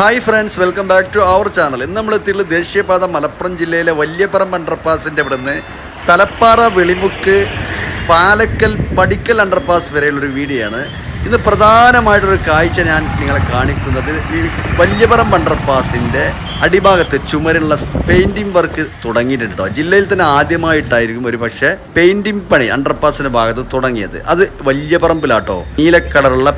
Hi friends welcome back to our channel ഇന്ന് നമ്മൾ എത്തിയിട്ടുള്ള ദേശീയപാത മലപ്പുറം ജില്ലയിലെ വല്യപ്പറമ്പ് അണ്ടർപാസിന്റെ ഇവിടെ നിന്ന് തലപ്പാറ വെളിമുക്ക് പാലക്കൽ പടിക്കൽ അണ്ടർപാസ് വരെയുള്ളൊരു വീഡിയോ ആണ്. ഇന്ന് പ്രധാനമായിട്ടൊരു കാഴ്ച ഞാൻ നിങ്ങളെ കാണിക്കുന്നത്. ഈ വല്യപറം ബണ്ടർപാസിന്റെ അടിഭാഗത്ത് ചുമരുള്ള പെയിന്റിംഗ് വർക്ക് തുടങ്ങിയിട്ടുണ്ട് കേട്ടോ ജില്ലയിൽ തന്നെ ആദ്യമായിട്ടായിരിക്കും ഒരു പക്ഷേ പെയിന്റിംഗ് പണി അണ്ടർപാസിന്റെ ഭാഗത്ത് തുടങ്ങിയത്. അത് വലിയ പറമ്പിലാട്ടോ.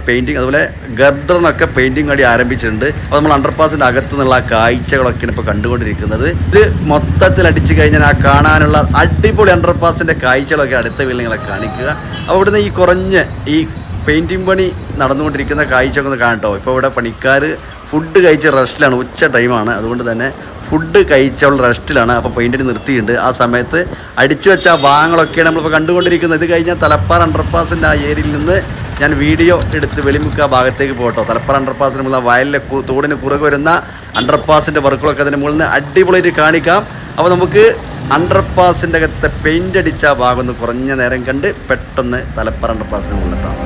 പെയിന്റിങ് അതുപോലെ ഗർഡറിനൊക്കെ പെയിന്റിങ് അടി ആരംഭിച്ചിട്ടുണ്ട്. അപ്പോൾ നമ്മൾ അണ്ടർപാസിന്റെ അകത്തു നിന്നുള്ള കാഴ്ചകളൊക്കെയാണ് ഇപ്പോൾ കണ്ടുകൊണ്ടിരിക്കുന്നത്. ഇത് മൊത്തത്തിൽ അടിച്ചു കഴിഞ്ഞാൽ ആ കാണാനുള്ള അടിപൊളി അണ്ടർപാസിന്റെ കാഴ്ചകളൊക്കെ അടുത്ത വീട്ടിൽ നിങ്ങളെ കാണിക്കുക. അപ്പോൾ ഈ കുറഞ്ഞ് ഈ പെയിന്റിംഗ് പണി നടന്നുകൊണ്ടിരിക്കുന്ന കാഴ്ചയൊക്കെ ഒന്ന് കാണട്ടോ ഇപ്പോൾ ഇവിടെ പണിക്കാർ ഫുഡ് കഴിച്ച റെസ്റ്റിലാണ് ഉച്ച ടൈമാണ് അതുകൊണ്ട് തന്നെ ഫുഡ് കഴിച്ചുള്ള റെസ്റ്റിലാണ് അപ്പോൾ പെയിന്റിന് നിർത്തിയിട്ടുണ്ട്. ആ സമയത്ത് അടിച്ചു വെച്ച ഭാഗങ്ങളൊക്കെയാണ് നമ്മളിപ്പോൾ കണ്ടുകൊണ്ടിരിക്കുന്നത്. ഇത് കഴിഞ്ഞാൽ തലപ്പാർ അണ്ടർപാസിന്റെ ആ ഏരിയയിൽ നിന്ന് ഞാൻ വീഡിയോ എടുത്ത് വെളിമുക്ക ഭാഗത്തേക്ക് പോകട്ടോ. തലപ്പാർ അണ്ടർപാസിന് മുകളിൽ വയലിലെ തോടിന് പുറകെ വരുന്ന അണ്ടർപാസിന്റെ വർക്കുകളൊക്കെ അതിന് മുകളിൽ നിന്ന് അടിപൊളിയായിട്ട് കാണിക്കാം. അപ്പോൾ നമുക്ക് അണ്ടർപാസിന്റെ അകത്തെ പെയിന്റ് അടിച്ച ഭാഗം ഒന്ന് കുറഞ്ഞ നേരം കണ്ട് പെട്ടെന്ന് തലപ്പാർ അണ്ടർപാസിന് മുകളിലെത്താം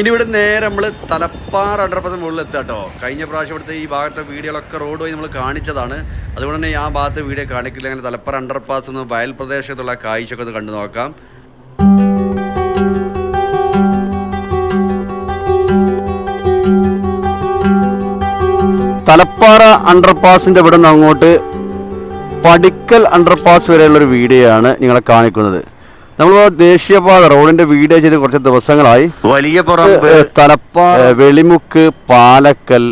ഇനി ഇവിടെ നേരെ നമ്മൾ തലപ്പാറ അണ്ടർപാസ് മുകളിൽ എത്തുക കേട്ടോ. കഴിഞ്ഞ പ്രാവശ്യം ഇവിടുത്തെ ഈ ഭാഗത്തെ വീഡിയോകളൊക്കെ റോഡ് വഴി നമ്മൾ കാണിച്ചതാണ്. അതുകൊണ്ട് തന്നെ ആ ഭാഗത്തെ വീഡിയോ കാണിക്കില്ല. അങ്ങനെ തലപ്പാറ അണ്ടർപാസ് എന്ന് വയൽ പ്രദേശത്തുള്ള കാഴ്ചയൊക്കെ ഒന്ന് കണ്ടു നോക്കാം. തലപ്പാറ അണ്ടർപാസിന്റെ ഇവിടെ നിന്ന് അങ്ങോട്ട് പടിക്കൽ അണ്ടർപാസ് വരെയുള്ള ഒരു വീഡിയോ ആണ് നിങ്ങളെ കാണിക്കുന്നത്. നമ്മൾ ദേശീയപാത റോഡിന്റെ വീഡിയോ ചെയ്ത് കുറച്ച് ദിവസങ്ങളായി. വലിയ തലപ്പ വെളിമുക്ക് പാലക്കൽ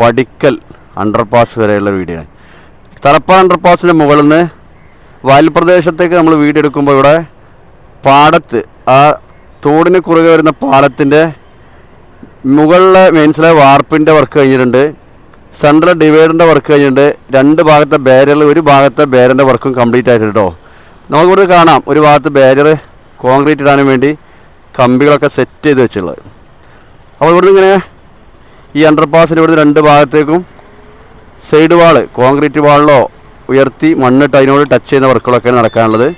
പടിക്കൽ അണ്ടർപാസ് വരെയുള്ള വീടാണ് വീഡിയോ. ആണ് തലപ്പാറ അണ്ടർപാസിന്റെ മുകളിൽ നിന്ന് വയൽ പ്രദേശത്തേക്ക് നമ്മൾ വീഡിയോ എടുക്കുമ്പോൾ ഇവിടെ പാടത്ത് ആ തോടിന് കുറുകെ വരുന്ന പാലത്തിന്റെ മുകളിലെ മെയിൻസിലെ വാർപ്പിന്റെ വർക്ക് കഴിഞ്ഞിട്ടുണ്ട്. സെൻട്രൽ ഡിവൈഡറിന്റെ വർക്ക് കഴിഞ്ഞിട്ടുണ്ട്. രണ്ട് ഭാഗത്തെ ബേരൽ ഒരു ഭാഗത്തെ ബേരന്റെ വർക്കും കംപ്ലീറ്റ് ആയിട്ടുണ്ട് കേട്ടോ നമുക്കിവിടെ കാണാം ഒരു ഭാഗത്ത് ബാരിയർ കോൺക്രീറ്റ് ഇടാനും വേണ്ടി കമ്പികളൊക്കെ സെറ്റ് ചെയ്ത് വെച്ചുള്ളത് അപ്പോൾ ഇവിടുന്ന് ഇങ്ങനെ ഈ അണ്ടർപാസിന്റെ ഇവിടുന്ന് രണ്ട് ഭാഗത്തേക്കും സൈഡ് വാൾ കോൺക്രീറ്റ് വാളിലോ ഉയർത്തി മണ്ണിട്ട് അതിനോട് ടച്ച് ചെയ്യുന്ന വർക്കുകളൊക്കെയാണ് നടക്കാനുള്ളത്.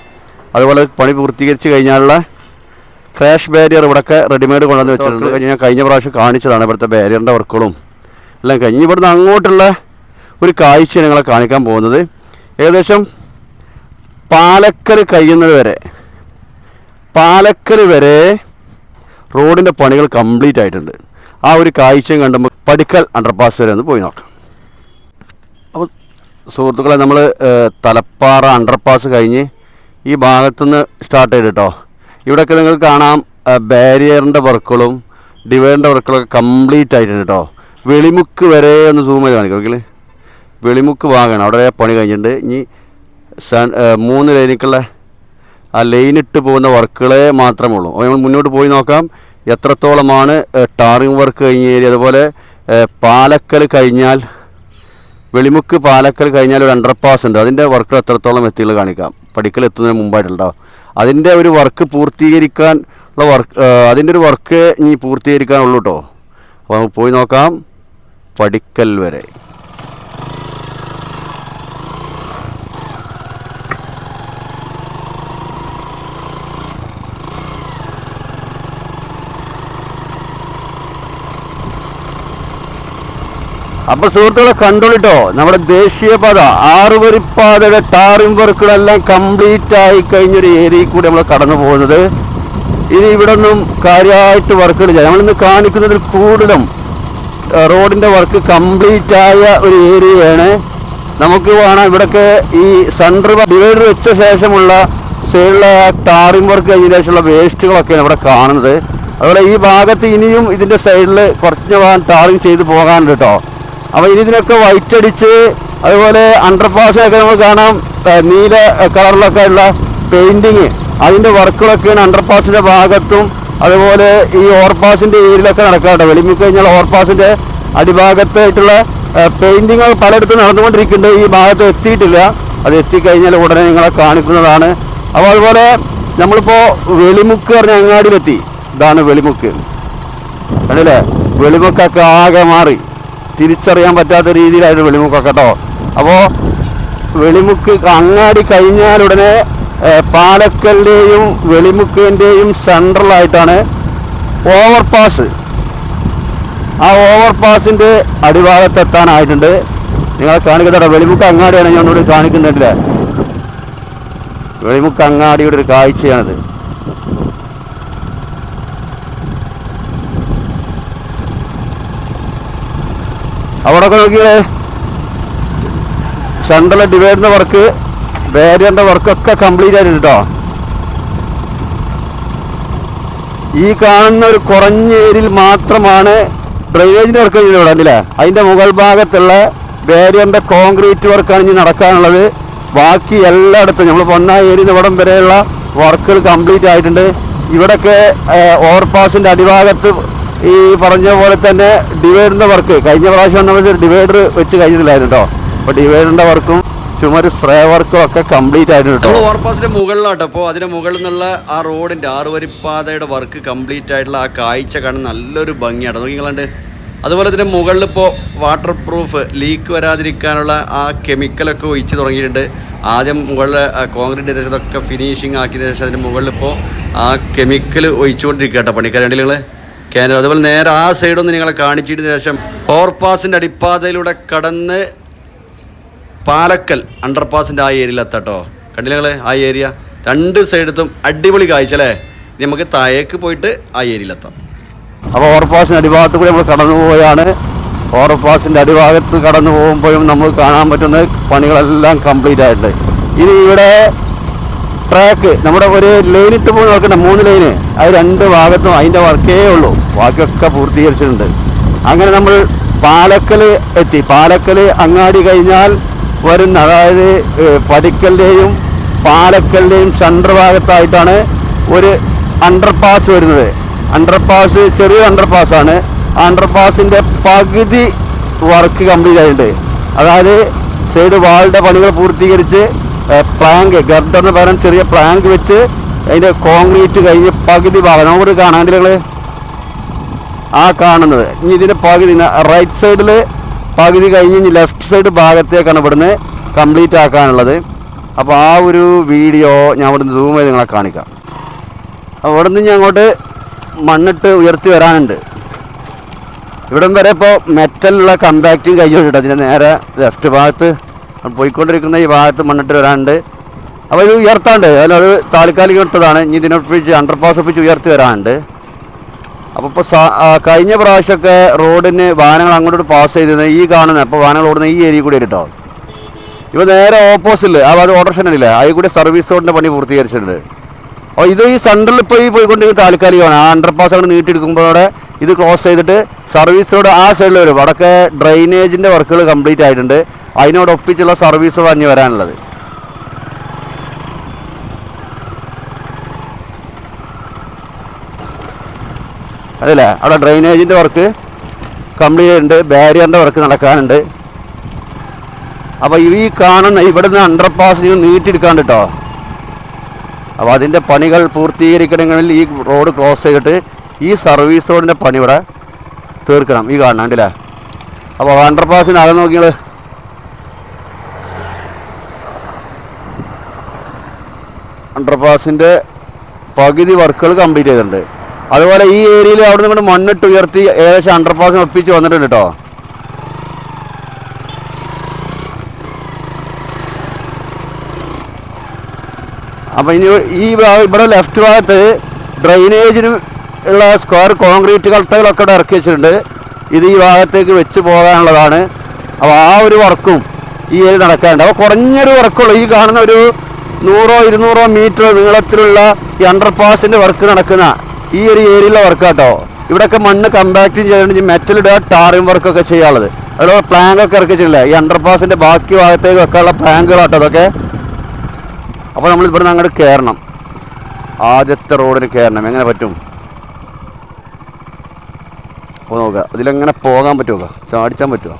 അതുപോലെ പണി പൂർത്തീകരിച്ച് കഴിഞ്ഞാലുള്ള ക്രാഷ് ബാരിയർ ഇവിടെയൊക്കെ റെഡിമെയ്ഡ് കൊണ്ടുവന്ന് വെച്ചിട്ടുണ്ട്. കഴിഞ്ഞ ഞാൻ കഴിഞ്ഞ പ്രാവശ്യം കാണിച്ചതാണ് ഇവിടുത്തെ ബാരിയറിന്റെ വർക്കുകളും. എല്ലാം കഴിഞ്ഞ് ഇവിടുന്ന് അങ്ങോട്ടുള്ള ഒരു കാഴ്ച നിങ്ങളെ കാണിക്കാൻ പോകുന്നത്. ഏകദേശം പാലക്കൽ കഴിയുന്നത് വരെ പാലക്കൽ വരെ റോഡിന്റെ പണികൾ കംപ്ലീറ്റ് ആയിട്ടുണ്ട്. ആ ഒരു കാഴ്ചയും കണ്ടുമ്പോൾ പടിക്കൽ അണ്ടർപാസ് വരെ ഒന്ന് പോയി നോക്കാം. അപ്പോൾ സുഹൃത്തുക്കളെ നമ്മൾ തലപ്പാറ അണ്ടർപാസ് കഴിഞ്ഞ് ഈ ഭാഗത്തുനിന്ന് സ്റ്റാർട്ട് ചെയ്ത് കേട്ടോ ഇവിടെയൊക്കെ നിങ്ങൾക്ക് കാണാം ബാരിയറിന്റെ വർക്കുകളും ഡിവൈഡറിന്റെ വർക്കുകളൊക്കെ കംപ്ലീറ്റ് ആയിട്ടുണ്ട് കേട്ടോ വെളിമുക്ക് വരെ ഒന്ന് സൂം ചെയ്ത് കാണിക്കാം വെളിമുക്ക് ഭാഗമാണ് അവിടെ പണി കഴിഞ്ഞിട്ടുണ്ട്. ഇനി മൂന്ന് ലൈനിക്കുള്ള ആ ലൈനിട്ട് പോകുന്ന വർക്കുകളെ മാത്രമേ ഉള്ളൂ അപ്പോൾ നമ്മൾ മുന്നോട്ട് പോയി നോക്കാം. എത്രത്തോളമാണ് ടാറിങ് വർക്ക് കഴിഞ്ഞ ഏരിയ? അതുപോലെ പാലക്കൽ കഴിഞ്ഞാൽ വെളിമുക്ക് പാലക്കൽ കഴിഞ്ഞാൽ ഒരു അണ്ടർപാസ് ഉണ്ട്. അതിന്റെ വർക്ക് എത്രത്തോളം എത്തികൾ കാണിക്കാം. പഠിക്കൽ എത്തുന്നതിന് മുമ്പായിട്ടുണ്ടാവും അതിന്റെ ഒരു വർക്ക് പൂർത്തീകരിക്കാൻ ഉള്ള വർക്ക് അതിന്റെ ഒരു വർക്ക് ഇനി പൂർത്തീകരിക്കാനുള്ളൂ കേട്ടോ. അപ്പോൾ നമുക്ക് പോയി നോക്കാം. പഠിക്കൽ വരെ. അപ്പൊ സുഹൃത്തുക്കളെ കണ്ടോളിട്ടോ? നമ്മുടെ ദേശീയപാത ആറുവരിപ്പാതയുടെ ടാറിംഗ് വർക്കുകളെല്ലാം കംപ്ലീറ്റ് ആയി കഴിഞ്ഞൊരു ഏരിയ കൂടി നമ്മൾ കടന്നു പോകുന്നത്. ഇനി ഇവിടെ ഒന്നും കാര്യമായിട്ട് വർക്കുകളില്ല. നമ്മളിന്ന് കാണിക്കുന്നതിൽ കൂടുതലും റോഡിന്റെ വർക്ക് കംപ്ലീറ്റ് ആയ ഒരു ഏരിയയാണ്. നമുക്ക് വേണം ഇവിടൊക്കെ ഈ സെൻട്രൽ ഡിവൈഡർ വെച്ച ശേഷമുള്ള സൈഡിലെ ടാറിംഗ് വർക്ക് കഴിഞ്ഞ ശേഷമുള്ള വേസ്റ്റുകളൊക്കെയാണ് ഇവിടെ കാണുന്നത്. അതുപോലെ ഈ ഭാഗത്ത് ഇനിയും ഇതിന്റെ സൈഡിൽ കുറച്ച് ഭാഗം ടാറിംഗ് ചെയ്ത് പോകാനുണ്ട് കേട്ടോ. അപ്പോൾ ഇതിനൊക്കെ വൈറ്റ് അടിച്ച് അതുപോലെ അണ്ടർപാസിനൊക്കെ നമുക്ക് കാണാം. നീല കളറിലൊക്കെ ഉള്ള പെയിന്റിങ് അതിന്റെ വർക്കുകളൊക്കെയാണ് അണ്ടർപാസിന്റെ ഭാഗത്തും അതുപോലെ ഈ ഓവർപാസിന്റെ ഏരിയയിലൊക്കെ നടക്കാറുണ്ട് വെളിമി കഴിഞ്ഞാൽ ഓവർപാസിന്റെ അടിഭാഗത്തായിട്ടുള്ള പെയിന്റിങ്ങൾ പലയിടത്തും നടന്നുകൊണ്ടിരിക്കുന്നുണ്ട്. ഈ ഭാഗത്ത് എത്തിയിട്ടില്ല. അത് എത്തിക്കഴിഞ്ഞാൽ ഉടനെ നിങ്ങളെ കാണിക്കുന്നതാണ്. അപ്പോൾ അതുപോലെ നമ്മളിപ്പോൾ വെളിമുക്ക് പറഞ്ഞ അങ്ങാടിയിലെത്തി. ഇതാണ് വെളിമുക്ക്. കണ്ടില്ലേ? വെളിമുക്കൊക്കെ ആകെ മാറി. തിരിച്ചറിയാൻ പറ്റാത്ത രീതിയിലായിരുന്നു വെളിമുക്കൊക്കെ കേട്ടോ. അപ്പോൾ വെളിമുക്ക് അങ്ങാടി കഴിഞ്ഞാലുടനെ പാലക്കലിന്റെയും വെളിമുക്കിന്റെയും സെൻട്രലായിട്ടാണ് ഓവർ പാസ് ആ ഓവർ പാസിന്റെ അടിഭാഗത്തെത്താനായിട്ടുണ്ട് നിങ്ങളെ കാണിക്കുന്നുണ്ടോ വെളിമുക്ക് അങ്ങാടിയാണ് ഞാനോട് കാണിക്കുന്നുണ്ടല്ലേ വെളിമുക്ക് അങ്ങാടിയുടെ ഒരു കാഴ്ചയാണിത്. അവിടെ നോക്കിയേ. സെൻട്രൽ ഡിവൈഡിന്റെ വർക്ക് ബാരിയറിന്റെ വർക്കൊക്കെ കംപ്ലീറ്റ് ആയിട്ടുണ്ട് ഈ കാണുന്ന ഒരു കുറഞ്ഞ ഏരിയയിൽ മാത്രമാണ് ഡ്രെയിനേജിന്റെ വർക്ക് ഇവിടെ ഉണ്ടല്ലേ അതിന്റെ മുകൾ ഭാഗത്തുള്ള ബാരിയറിന്റെ കോൺക്രീറ്റ് വർക്കാണ് ഇനി നടക്കാനുള്ളത്. ബാക്കി എല്ലായിടത്തും നമ്മൾ പൊന്നാ ഏരിയ ഇവിടം വരെയുള്ള വർക്കുകൾ കംപ്ലീറ്റ് ആയിട്ടുണ്ട്. ഇവിടൊക്കെ ഓവർപാസിന്റെ അടിഭാഗത്ത് ഈ പറഞ്ഞ പോലെ തന്നെ ഡിവൈഡറിന്റെ വർക്ക് കഴിഞ്ഞ പ്രാവശ്യം നമ്മൾ ഡിവൈഡർ വെച്ച് കഴിഞ്ഞിട്ടില്ലായിരുന്നു കേട്ടോ അപ്പോൾ ഡിവൈഡറിന്റെ വർക്കും ചുമര് സ്പ്രേ വർക്കും ഒക്കെ കംപ്ലീറ്റ് ആയിട്ടുണ്ട് ഓവർപാസിന്റെ മുകളിലാട്ടോ. അപ്പോൾ അതിന്റെ മുകളിൽ നിന്നുള്ള ആ റോഡിന്റെ റോഡിന്റെ ആറുവരിപ്പാതയുടെ വർക്ക് കംപ്ലീറ്റ് ആയിട്ടുള്ള ആ കാഴ്ച കാണാൻ നല്ലൊരു ഭംഗിയാണ്. നോക്കി നിങ്ങളുണ്ട്. അതുപോലെ തന്നെ മുകളിൽ ഇപ്പോൾ വാട്ടർ പ്രൂഫ് ലീക്ക് വരാതിരിക്കാനുള്ള ആ കെമിക്കലൊക്കെ ഒഴിച്ച് തുടങ്ങിയിട്ടുണ്ട്. ആദ്യം മുകളിൽ കോൺക്രീറ്റ് ഇതൊക്കെ ഫിനിഷിങ് ആക്കിയതിന് ശേഷം അതിന്റെ മുകളിൽ ഇപ്പോൾ ആ കെമിക്കൽ ഒഴിച്ചുകൊണ്ടിരിക്കുക കേട്ടോ പണിക്കാരുണ്ട് ക്യാൻ അതുപോലെ നേരെ ആ സൈഡൊന്ന് നിങ്ങളെ കാണിച്ചിട്ടതിന് ശേഷം ഓവർപാസിന്റെ അടിപ്പാതയിലൂടെ കടന്ന് പാലക്കൽ അണ്ടർപാസിന്റെ ആ ഏരിയയിൽ എത്താട്ടോ കണ്ടില്ല ആ ഏരിയ രണ്ട് സൈഡത്തും അടിപൊളി കാഴ്ച അല്ലേ? നമുക്ക് താഴേക്ക് പോയിട്ട് ആ ഏരിയയിലെത്താം അപ്പോൾ ഓവർപാസിന്റെ അടിഭാഗത്ത് കൂടി നമ്മൾ കടന്നു പോവുകയാണ്. ഓവർപാസിന്റെ അടിഭാഗത്ത് കടന്നു പോകുമ്പോഴും നമുക്ക് കാണാൻ പറ്റുന്ന പണികളെല്ലാം കംപ്ലീറ്റ് ആയിട്ടുണ്ട്. ഇനി ഇവിടെ ട്രാക്ക് നമ്മുടെ ഒരു ലൈൻ ഇട്ട് പോയി നോക്കണ്ട മൂന്ന് ലൈന് അത് രണ്ട് ഭാഗത്തും അതിന്റെ വർക്കേ ഉള്ളൂ. ബാക്കിയൊക്കെ പൂർത്തീകരിച്ചിട്ടുണ്ട്. അങ്ങനെ നമ്മൾ പാലക്കൽ എത്തി. പാലക്കൽ അങ്ങാടി കഴിഞ്ഞാൽ വരുന്ന അതായത് പടിക്കലിന്റെയും പാലക്കലിന്റെയും സെൻട്രൽ ഭാഗത്തായിട്ടാണ് ഒരു അണ്ടർപാസ് വരുന്നത്. അണ്ടർപാസ് ചെറിയ അണ്ടർപാസ് ആണ്. ആ അണ്ടർപാസിന്റെ പകുതി വർക്ക് കംപ്ലീറ്റ് ആയിട്ടുണ്ട്. അതായത് സൈഡ് വാളിന്റെ പണികൾ പൂർത്തീകരിച്ച് പ്ലാങ്ക് ഗർഡർ എന്ന് പറയുന്ന ചെറിയ പ്ലാങ്ക് വെച്ച് അതിന്റെ കോൺക്രീറ്റ് കഴിഞ്ഞ് പകുതി ഭാഗം. നമുക്ക് കാണാൻ നിങ്ങൾ ആ കാണുന്നത്. ഇനി ഇതിന്റെ പകുതി റൈറ്റ് സൈഡിൽ പകുതി കഴിഞ്ഞ് ഇനി ലെഫ്റ്റ് സൈഡ് ഭാഗത്തേക്കാണ് ഇവിടുന്ന് കംപ്ലീറ്റ് ആക്കാനുള്ളത്. അപ്പോൾ ആ ഒരു വീഡിയോ ഞാൻ ഇവിടുന്ന് സൂം ചെയ്ത് നിങ്ങളെ കാണിക്കാം. അപ്പോൾ ഇവിടുന്ന് ഇനി അങ്ങോട്ട് മണ്ണിട്ട് ഉയർത്തി വരാനുണ്ട്. ഇവിടം വരെ ഇപ്പോൾ മെറ്റലുള്ള കമ്പാക്റ്റും കഴിഞ്ഞിട്ടുണ്ട് അതിന്റെ നേരെ ലെഫ്റ്റ് ഭാഗത്ത് പോയിക്കൊണ്ടിരിക്കുന്ന ഈ ഭാഗത്ത് മണ്ണിട്ട് വരാനുണ്ട്. അപ്പോൾ ഇത് ഉയർത്താണ്ട് അതിനൊരു താൽക്കാലികം ഇട്ടതാണ് ഇനി ഇതിനൊപ്പിച്ച് അണ്ടർപാസ് ഒപ്പിച്ച് ഉയർത്തി വരാനുണ്ട്. അപ്പോൾ ഇപ്പോൾ കഴിഞ്ഞ പ്രാവശ്യമൊക്കെ റോഡിന് വാഹനങ്ങൾ അങ്ങോട്ട് പാസ് ചെയ്തിരുന്നത് ഈ കാണുന്ന അപ്പോൾ വാഹനങ്ങൾ ഓടുന്ന ഈ ഏരിയ കൂടി കേട്ടോ ഇപ്പോൾ നേരെ ഓപ്പോസിറ്റിൽ ആ അത് ഓട്ടർഷനില്ല അതിൽ കൂടി സർവീസ് റോഡിന്റെ പണി പൂർത്തീകരിച്ചിട്ടുണ്ട്. അപ്പോൾ ഇത് ഈ സെൻട്രൽ ഇപ്പോൾ ഈ പോയിക്കൊണ്ടിരിക്കുന്ന താൽക്കാലികമാണ്. ആ അണ്ടർപാസ് അങ്ങോട്ട് നീട്ടിയെടുക്കുമ്പോഴോടെ ഇത് ക്ലോസ് ചെയ്തിട്ട് സർവീസ് റോഡ് ആ സൈഡിൽ വരും. അവിടെയൊക്കെ ഡ്രൈനേജിന്റെ വർക്കുകൾ കംപ്ലീറ്റ് ആയിട്ടുണ്ട്. അതിനോടൊപ്പിച്ചുള്ള സർവീസ് പറഞ്ഞു വരാനുള്ളത്. അതല്ലേ? അവിടെ ഡ്രെയിനേജിന്റെ വർക്ക് കംപ്ലീറ്റ് ഉണ്ട് ബാരിയറിന്റെ വർക്ക് നടക്കാനുണ്ട്. അപ്പോൾ ഈ കാണുന്ന ഇവിടുന്ന് അണ്ടർപാസ് നിങ്ങൾ നീട്ടിയെടുക്കാണ്ട് കേട്ടോ അപ്പോൾ അതിന്റെ പണികൾ പൂർത്തീകരിക്കണമെങ്കിൽ ഈ റോഡ് ക്ലോസ് ചെയ്തിട്ട് ഈ സർവീസ് റോഡിന്റെ പണി ഇവിടെ തീർക്കണം. ഈ കാണണം കണ്ടില്ലേ? അപ്പോൾ അണ്ടർപാസിന് അകം നോക്കിയാൽ അണ്ടർപാസിന്റെ പകുതി വർക്കുകൾ കംപ്ലീറ്റ് ചെയ്തിട്ടുണ്ട്. അതുപോലെ ഈ ഏരിയയിൽ അവിടെ നിന്ന് ഇങ്ങോട്ട് മണ്ണിട്ട് ഉയർത്തി ഏകദേശം അണ്ടർപാസിന് ഒപ്പിച്ച് വന്നിട്ടുണ്ട് കേട്ടോ അപ്പം ഇനി ഈ ഇവിടെ ലെഫ്റ്റ് ഭാഗത്ത് ഡ്രൈനേജിനും ഉള്ള സ്ക്വയർ കോൺക്രീറ്റ് കട്ടകളൊക്കെ ഇവിടെ ഇറക്കി വെച്ചിട്ടുണ്ട്. ഇത് ഈ ഭാഗത്തേക്ക് വെച്ച് പോകാനുള്ളതാണ്. അപ്പോൾ ആ ഒരു വർക്കും ഈ ഏരിയ നടക്കാനുണ്ട്. അപ്പോൾ കുറഞ്ഞൊരു വർക്കുള്ളൂ ഈ കാണുന്ന ഒരു നൂറോ ഇരുന്നൂറോ മീറ്റർ നീളത്തിലുള്ള ഈ അണ്ടർപാസിന്റെ വർക്ക് നടക്കുന്ന ഈ ഒരു ഏരിയയിലെ വർക്ക് കേട്ടോ ഇവിടെയൊക്കെ മണ്ണ് കമ്പാക്റ്റും മെറ്റൽ ഇടുക വർക്ക് വർക്കൊക്കെ ചെയ്യാനുള്ളത്. അതുപോലെ പ്ലാങ്ക് ഒക്കെ ഇറക്കി വെച്ചിട്ടില്ല ഈ അണ്ടർപാസിന്റെ ബാക്കി ഭാഗത്തേക്ക് വെക്കാനുള്ള പ്ലാങ്കുകളാട്ടോ അതൊക്കെ അപ്പോൾ നമ്മൾ ഇവിടുന്ന് അങ്ങോട്ട് കയറണം ആദ്യത്തെ റോഡിന് കയറണം എങ്ങനെ പറ്റും? അപ്പോൾ നോക്കുക. ഇതിലെങ്ങനെ പോകാൻ പറ്റുമോ? ചാടിച്ചാൻ പറ്റുമോ?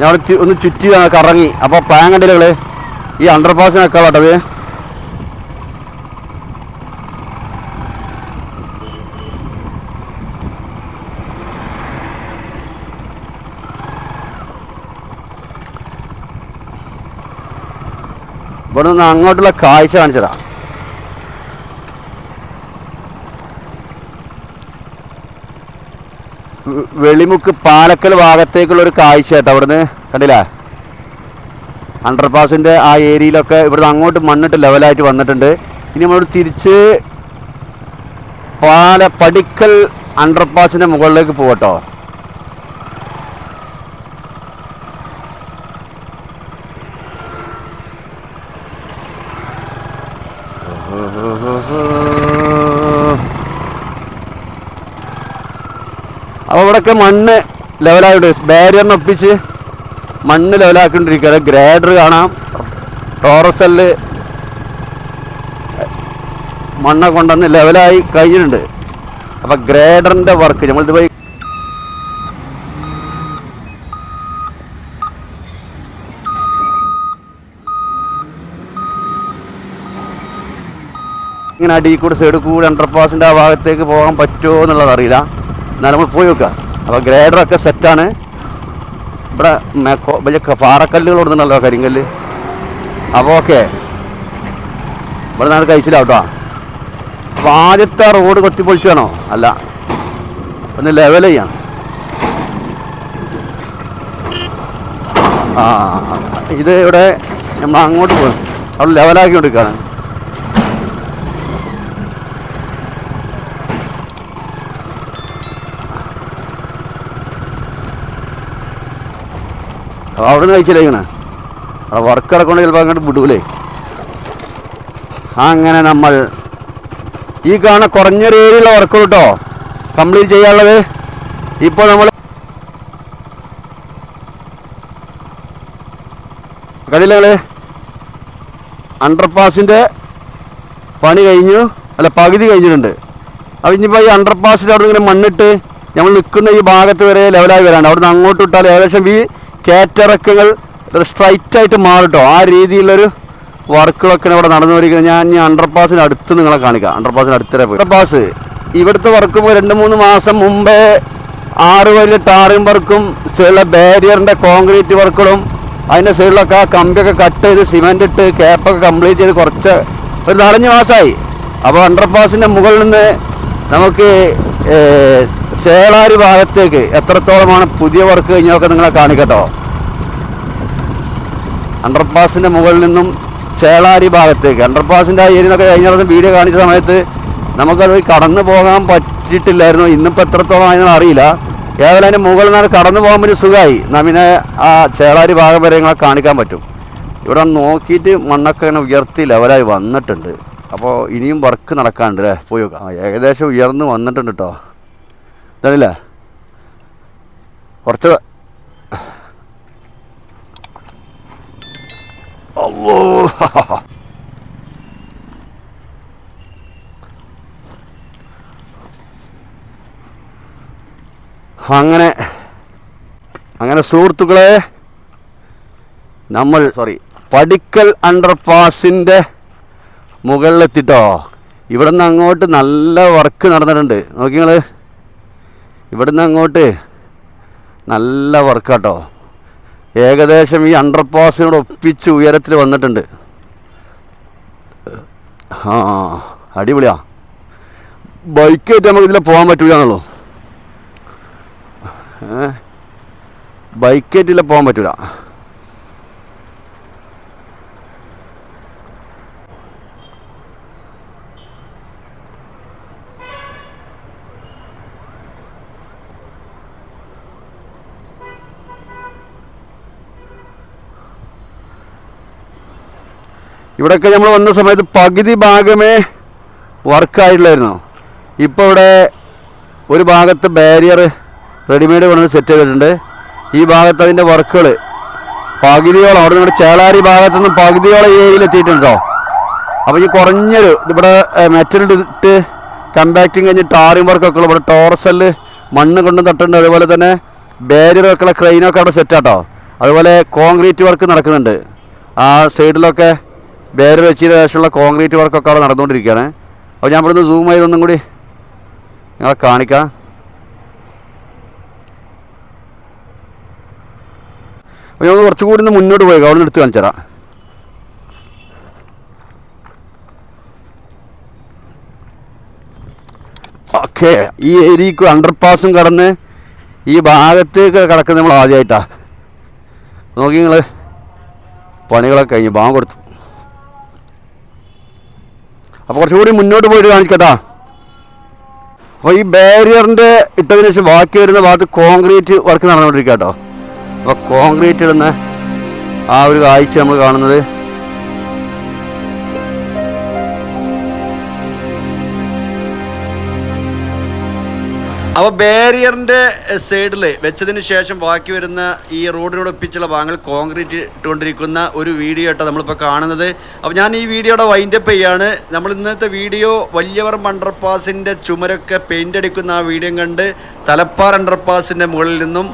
ഞങ്ങൾ ഒന്ന് ചുറ്റി കറങ്ങി. അപ്പോൾ പ്ലാൻ കണ്ടില്ല അണ്ടർ ഈ അണ്ടർപാസിനൊക്കെ കേട്ടത് ഇവിടെ നിന്ന് അങ്ങോട്ടുള്ള കാഴ്ച കാണിച്ചതാണ് വെളിമുക്ക് പാലക്കൽ ഭാഗത്തേക്കുള്ള ഒരു കാഴ്ച കേട്ടോ അവിടുന്ന്. കണ്ടില്ലേ? അണ്ടർപാസിന്റെ ആ ഏരിയയിലൊക്കെ ഇവിടുന്ന് അങ്ങോട്ട് മണ്ണിട്ട് ലെവലായിട്ട് വന്നിട്ടുണ്ട്. ഇനി നമ്മൾ തിരിച്ച് പാല പടിക്കൽ അണ്ടർപാസിന്റെ മുകളിലേക്ക് പോകട്ടോ. അപ്പോൾ ഇവിടെയൊക്കെ മണ്ണ് ലെവലായിട്ട് ബാരിയറിനെ ഒപ്പിച്ച് മണ്ണ് ലെവലാക്കിണ്ടിരിക്കുക ഗ്രേഡർ കാണാം. ടോറസൽ മണ്ണ കൊണ്ടുവന്ന് ലെവലായി കഴിഞ്ഞിട്ടുണ്ട്. അപ്പോൾ ഗ്രേഡറിന്റെ വർക്ക് നമ്മളിത് പോയി ഇങ്ങനെ അടിയിൽ കൂടെ സൈഡിൽ കൂടെ അണ്ടർപാസിന്റെ ആ ഭാഗത്തേക്ക് പോകാൻ പറ്റുമോ എന്നുള്ളത് അറിയില്ല. എന്നാലും നമ്മൾ പോയി നോക്കാം അപ്പോൾ ഗ്രേഡറൊക്കെ സെറ്റാണ് ഇവിടെ വലിയ പാറക്കല്ലുകൾ കൊടുക്കുന്നുണ്ടല്ലോ കരിങ്കല്ല്. അപ്പോൾ ഓക്കെ ഇവിടെ നിന്നാണ് കഴിച്ചില്ല കേട്ടോ. അപ്പോൾ ആദ്യത്തെ റോഡ് കൊത്തി വേണോ? അല്ല. ഒന്ന് ലെവൽ ചെയ്യണം ആ ഇത് ഇവിടെ നമ്മൾ അങ്ങോട്ട് പോകും അവിടെ ലെവലാക്കി കൊടുക്കുകയാണ് അവിടെ നിന്ന് കഴിച്ചില്ലേക്കണേ അവിടെ വർക്ക് കിടക്കൊണ്ട് ചിലപ്പോൾ അങ്ങോട്ട് വിടൂലേ? അങ്ങനെ നമ്മൾ ഈ കാണുന്ന കുറഞ്ഞൊരു ഏരിയയിലുള്ള വർക്ക് കേട്ടോ കംപ്ലീറ്റ് ചെയ്യാനുള്ളത്. ഇപ്പോൾ നമ്മൾ കണ്ടില്ല അണ്ടർപാസിന്റെ പണി കഴിഞ്ഞു. അല്ല പകുതി കഴിഞ്ഞിട്ടുണ്ട്. അപ്പോൾ ഇനിയിപ്പോൾ ഈ അണ്ടർപാസിന്റെ അവിടെ ഇങ്ങനെ മണ്ണിട്ട് നമ്മൾ നിൽക്കുന്ന ഈ ഭാഗത്ത് വരെ ലെവലായി വരാണ്ട് അവിടെ നിന്ന് അങ്ങോട്ട് ഇട്ടാൽ ഏകദേശം ഈ കയറ്റിറക്കങ്ങൾ സ്ട്രൈറ്റ് ആയിട്ട് മാറും കേട്ടോ ആ രീതിയിലൊരു വർക്കുകളൊക്കെ ഇവിടെ നടന്നു നടന്നുകൊണ്ടിരിക്കുന്നത് ഞാൻ ഈ അണ്ടർപാസിന് അടുത്ത് നിങ്ങളെ കാണിക്കാം. അണ്ടർപാസിന് അടുത്തരെ പോയി. അണ്ടർപാസ് ഇവിടുത്തെ വർക്കും രണ്ട് മൂന്ന് മാസം മുമ്പേ ആറ് വലിയ ടാറിംഗ് വർക്കും സൈഡിലെ ബാരിയറിന്റെ കോൺക്രീറ്റ് വർക്കുകളും അതിന്റെ സൈഡിലൊക്കെ ആ കമ്പിയൊക്കെ കട്ട് ചെയ്ത് സിമെന്റ് ഇട്ട് ക്യാപ്പൊക്കെ കംപ്ലീറ്റ് ചെയ്ത് കുറച്ച് ഒരു നാലഞ്ച് മാസമായി അപ്പോൾ അണ്ടർപാസിന്റെ മുകളിൽ നിന്ന് നമുക്ക് ചേളാരി ഭാഗത്തേക്ക് എത്രത്തോളമാണ് പുതിയ വർക്ക് കഴിഞ്ഞൊക്കെ നിങ്ങളെ കാണിക്കട്ടോ. അണ്ടർപാസിന്റെ മുകളിൽ നിന്നും ചേളാരി ഭാഗത്തേക്ക്. അണ്ടർപാസിന്റെ ആ ഏരിയ ഒക്കെ കഴിഞ്ഞ ദിവസം വീഡിയോ കാണിച്ച സമയത്ത് നമുക്കത് കടന്നു പോകാൻ പറ്റിയിട്ടില്ലായിരുന്നു. ഇന്നിപ്പോൾ എത്രത്തോളം ആയെന്ന് അറിയില്ല. ഏതായാലും അതിന്റെ മുകളിൽ നിന്നാണ് കടന്നു പോകാൻ പറ്റിയ സുഖമായി നമ്മിനെ ആ ചേളാരി ഭാഗം വരെ നിങ്ങളെ കാണിക്കാൻ പറ്റും. ഇവിടെ നോക്കിയിട്ട് മണ്ണൊക്കെ ഇങ്ങനെ ഉയർത്തി ലെവലായി വന്നിട്ടുണ്ട്. അപ്പോൾ ഇനിയും വർക്ക് നടക്കാനുണ്ട് അല്ലേ പോയി ഏകദേശം ഉയർന്ന് വന്നിട്ടുണ്ട് കേട്ടോ ഇതല്ലേ കുറച്ച് അങ്ങനെ അങ്ങനെ സുഹൃത്തുക്കളെ നമ്മൾ സോറി പടിക്കൽ അണ്ടർപാസിന്റെ മുകളിലെത്തിട്ടോ. ഇവിടെ നിന്ന് അങ്ങോട്ട് നല്ല വർക്ക് നടന്നിട്ടുണ്ട്. നോക്കി ഇവിടെ നിന്ന് അങ്ങോട്ട് നല്ല വർക്കാട്ടോ. ഏകദേശം ഈ അണ്ടർപാസിനോട് ഒപ്പിച്ച് ഉയരത്തിൽ വന്നിട്ടുണ്ട്. ആ അടിപൊളിയാ. ബൈക്കായിട്ട് നമുക്ക് ഇതിലെ പോകാൻ പറ്റൂലാണല്ലോ എന്നുള്ളൂ ഏ ബൈക്കായിട്ട് ഇതിൽ പോകാൻ പറ്റൂല. ഇവിടെയൊക്കെ നമ്മൾ വന്ന സമയത്ത് പകുതി ഭാഗമേ വർക്കായിട്ടില്ലായിരുന്നു ഇപ്പോൾ ഇവിടെ ഒരു ഭാഗത്ത് ബാരിയർ റെഡിമെയ്ഡ് കൊണ്ട് സെറ്റ് ചെയ്തിട്ടുണ്ട്. ഈ ഭാഗത്ത് അതിന്റെ വർക്കുകൾ പകുതിയോളം അവിടെ നിങ്ങളുടെ ചേളാരി ഭാഗത്തു നിന്ന് പകുതിയോളം ഈ ഏരിയയിൽ എത്തിയിട്ടുണ്ടോ അപ്പോൾ ഈ കുറഞ്ഞൊരു ഇവിടെ മെറ്റൽ ഇട്ട് കമ്പാക്റ്റിങ് കഴിഞ്ഞ് ടാറിംഗ് വർക്കൊക്കെ ഇവിടെ ടോറസൽ മണ്ണ് കൊണ്ടും തട്ടുണ്ട്. അതുപോലെ തന്നെ ബാരിയർ വെക്കുള്ള ക്രെയിനൊക്കെ അവിടെ സെറ്റാട്ടോ അതുപോലെ കോൺക്രീറ്റ് വർക്ക് നടക്കുന്നുണ്ട്. ആ സൈഡിലൊക്കെ വേറെ വെച്ചതിന് ശേഷമുള്ള കോൺക്രീറ്റ് വർക്കൊക്കെ അവിടെ നടന്നുകൊണ്ടിരിക്കുകയാണ്. അപ്പോൾ ഞാൻ ഇവിടുന്ന് സൂം ചെയ്തൊന്നും കൂടി നിങ്ങളെ കാണിക്കാം. അപ്പോൾ ഞങ്ങൾ കുറച്ചുകൂടി ഒന്ന് മുന്നോട്ട് പോയി. അവിടെ നിന്ന് എടുത്ത് കാണിച്ചു തരാം. ഓക്കെ. ഈ ഏരിയക്ക് അണ്ടർപാസും കടന്ന് ഈ ഭാഗത്തേക്ക് കടക്കുന്നത് നമ്മൾ ആദ്യമായിട്ടാണ് നോക്കി നിങ്ങൾ പണികളൊക്കെ കഴിഞ്ഞ് ഭാഗം കൊടുത്തു. അപ്പോൾ കുറച്ചുകൂടി മുന്നോട്ട് പോയിട്ട് കാണിക്കട്ടാ. അപ്പോൾ ഈ ബാരിയറിന്റെ ഇട്ടതിന് ശേഷം ബാക്കി വരുന്ന ഭാഗത്ത് കോൺക്രീറ്റ് വർക്ക് നടന്നുകൊണ്ടിരിക്കുക കേട്ടോ അപ്പോൾ കോൺക്രീറ്റ് ഇടുന്ന ആ ഒരു കാഴ്ച നമ്മൾ കാണുന്നത്. അപ്പോൾ ബാരിയറിന്റെ സൈഡിൽ വെച്ചതിന് ശേഷം ബാക്കി വരുന്ന ഈ റോഡിനോട് ഒപ്പിച്ചുള്ള ഭാഗങ്ങൾ കോൺക്രീറ്റ് ഇട്ടുകൊണ്ടിരിക്കുന്ന ഒരു വീഡിയോ ആട്ടോ നമ്മളിപ്പോൾ കാണുന്നത്. അപ്പോൾ ഞാൻ ഈ വീഡിയോയുടെ വൈൻഡപ്പ് ചെയ്യാണ്. നമ്മൾ ഇന്നത്തെ വീഡിയോ വലിയവർ അണ്ടർപാസിന്റെ ചുമരൊക്കെ പെയിന്റ് അടിക്കുന്ന ആ വീഡിയോ കണ്ട് തലപ്പാർ അണ്ടർപാസിന്റെ മുകളിൽ നിന്നും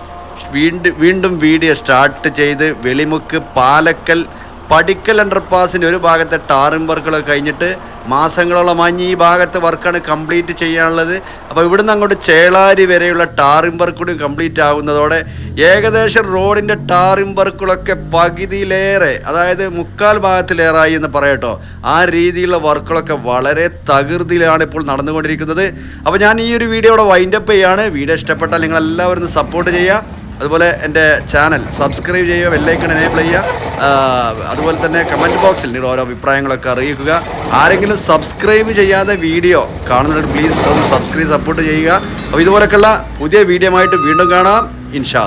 വീണ്ടും വീണ്ടും വീഡിയോ സ്റ്റാർട്ട് ചെയ്ത് വെളിമുക്ക് പാലക്കൽ പടിക്കൽ അണ്ടർപാസിന്റെ ഒരു ഭാഗത്തെ ടാറിംഗ് വർക്കുകളൊക്കെ കഴിഞ്ഞിട്ട് മാസങ്ങളോളമായി ഈ ഭാഗത്ത് വർക്കാണ് കംപ്ലീറ്റ് ചെയ്യാനുള്ളത്. അപ്പോൾ ഇവിടുന്ന് അങ്ങോട്ട് ചേളാരി വരെയുള്ള വർക്ക് കൂടി കംപ്ലീറ്റ് ആകുന്നതോടെ ഏകദേശം റോഡിന്റെ ടാറിംഗ് വർക്കുകളൊക്കെ പകുതിയിലേറെ അതായത് മുക്കാൽ ഭാഗത്തിലേറായി എന്ന് പറയട്ടോ ആ രീതിയിലുള്ള വർക്കുകളൊക്കെ വളരെ തകൃതിയിലാണ് ഇപ്പോൾ നടന്നുകൊണ്ടിരിക്കുന്നത്. അപ്പോൾ ഞാൻ ഈ ഒരു വീഡിയോ ഇവിടെ വൈൻഡപ്പ് ചെയ്യാണ്. വീഡിയോ ഇഷ്ടപ്പെട്ടാൽ നിങ്ങളെല്ലാവരും സപ്പോർട്ട് ചെയ്യുക. അതുപോലെ എന്റെ ചാനൽ സബ്സ്ക്രൈബ് ചെയ്യുക ബെല്ലൈക്കൺ എനേബിൾ ചെയ്യുക അതുപോലെ തന്നെ കമന്റ് ബോക്സിൽ നിങ്ങൾ ഓരോ അഭിപ്രായങ്ങളൊക്കെ അറിയിക്കുക. ആരെങ്കിലും സബ്സ്ക്രൈബ് ചെയ്യാതെ വീഡിയോ കാണുന്നവർ പ്ലീസ് ഒന്ന് സബ്സ്ക്രൈബ് സപ്പോർട്ട് ചെയ്യുക. അപ്പോൾ ഇതുപോലൊക്കെയുള്ള പുതിയ വീഡിയോ ആയിട്ട് വീണ്ടും കാണാം. ഇൻഷാ